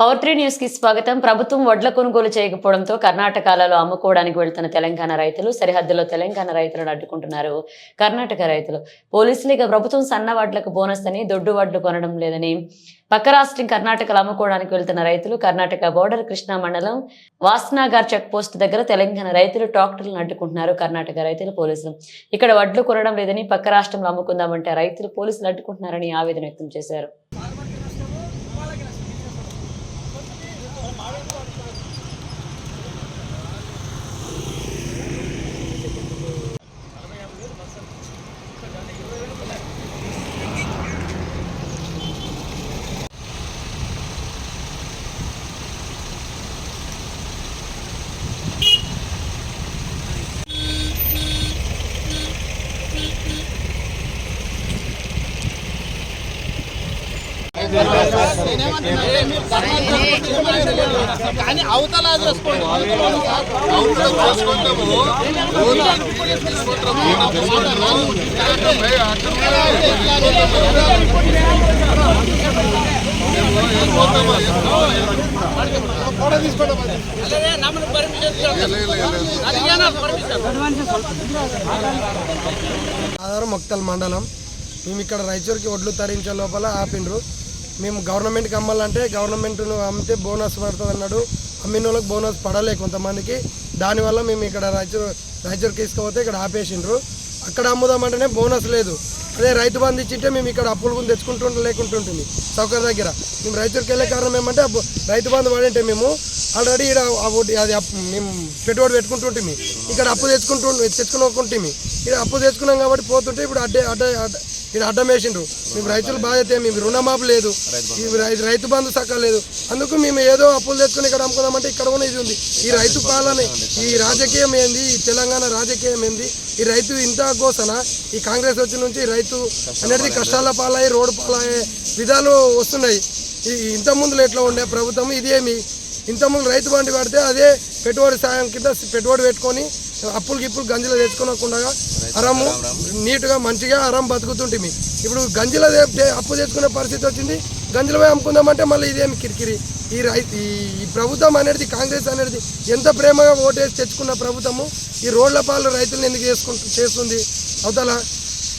Power three న్యూస్కి స్వాగతం. ప్రభుత్వం వడ్ల కొనుగోలు చేయకపోవడంతో కర్ణాటకలలో అమ్ముకోవడానికి వెళ్తున్న తెలంగాణ రైతులు సరిహద్దులో తెలంగాణ రైతులను అడ్డుకుంటున్నారు. కర్ణాటక రైతులు పోలీసులు ఇక ప్రభుత్వం సన్న వడ్లకు బోనస్ అని దొడ్డు వడ్లు కొనడం లేదని. పక్క రాష్ట్రం కర్ణాటకలో అమ్ముకోవడానికి వెళ్తున్న రైతులు కర్ణాటక బోర్డర్ కృష్ణా మండలం వాస్నాగార్ చెక్ పోస్ట్ దగ్గర తెలంగాణ రైతులు ట్రాక్టర్లను అడ్డుకుంటున్నారు. కర్ణాటక రైతులు పోలీసులు ఇక్కడ వడ్లు కొనడం లేదని పక్క రాష్ట్రంలో అమ్ముకుందామంటే రైతులు పోలీసులు అడ్డుకుంటున్నారని ఆవేదన వ్యక్తం చేశారు. కానీ అవతల చేసుకోండి. అవతల ఆధారం మొక్తల్ మండలం. మేము ఇక్కడ రైచూర్కి ఒడ్లు తరించే లోపల ఆపిండ్రు. మేము గవర్నమెంట్కి అమ్మాలంటే గవర్నమెంట్ను అమ్మితే బోనస్ పడుతుంది అన్నాడు. అమ్మిన వాళ్ళకి బోనస్ పడలే కొంతమందికి. దానివల్ల మేము ఇక్కడ రాయచూరు రాయచూర్కి తీసుకుపోతే ఇక్కడ ఆపేసిండ్రు. అక్కడ అమ్ముదామంటేనే బోనస్ లేదు. అదే రైతు బంధు ఇచ్చింటే మేము ఇక్కడ అప్పులు కొని తెచ్చుకుంటుంటే లేకుంటుంటుంది సౌకర్య దగ్గర. మేము రైతులకు వెళ్ళే కారణం ఏమంటే అప్పు- రైతు బంధు పడింటే మేము ఆల్రెడీ ఇక్కడ అది మేము పెట్టుబడి పెట్టుకుంటుంటే ఇక్కడ అప్పు తెచ్చుకుంటూ తెచ్చుకునుకుంటే ఇక్కడ అప్పు తెచ్చుకున్నాం కాబట్టి పోతుంటే ఇప్పుడు అడ్డే అడ్డే ఇది అడ్డం వేసిండ్రు. మేము రైతుల బాధ్యత మేము రుణమాపు లేదు. రై- రైతు బంధు సక్క లేదు. అందుకు మేము ఏదో అప్పులు తెచ్చుకుని ఇక్కడ అమ్ముకుందామంటే ఇక్కడ కూడా ఇది ఉంది. ఈ రైతు పాలన ఈ రాజకీయం ఏంది? ఈ తెలంగాణ రాజకీయం ఏంది? ఈ రైతు ఇంత కోసన ఈ కాంగ్రెస్ వచ్చి నుంచి రైతు అనేది కష్టాల పాలయ్యి రోడ్డు పాలయ్యే విధాలు వస్తున్నాయి. ఈ ఇంత ముందులో ఎట్లా ఉండే ప్రభుత్వం? ఇదేమి? ఇంతకుముందు రైతు బండి పడితే అదే పెట్టుబడి సాయం కింద పెట్టుబడి పెట్టుకొని అప్పులు గిప్పులు గంజలు తెచ్చుకోకుండా అరము నీట్గా మంచిగా అరం బతుకుతుంటిమి ఇప్పుడు గంజిలో అప్పు తెచ్చుకునే పరిస్థితి వచ్చింది. గంజిలో పోయి అమ్ముకుందామంటే మళ్ళీ ఇదేమి కిరికిరి. ఈ ఈ ప్రభుత్వం అనేది కాంగ్రెస్ అనేది ఎంత ప్రేమగా ఓటేసి తెచ్చుకున్న ప్రభుత్వము? ఈ రోడ్ల పాలు రైతులను ఎందుకు చేసుకుంటూ చేస్తుంది? అవతల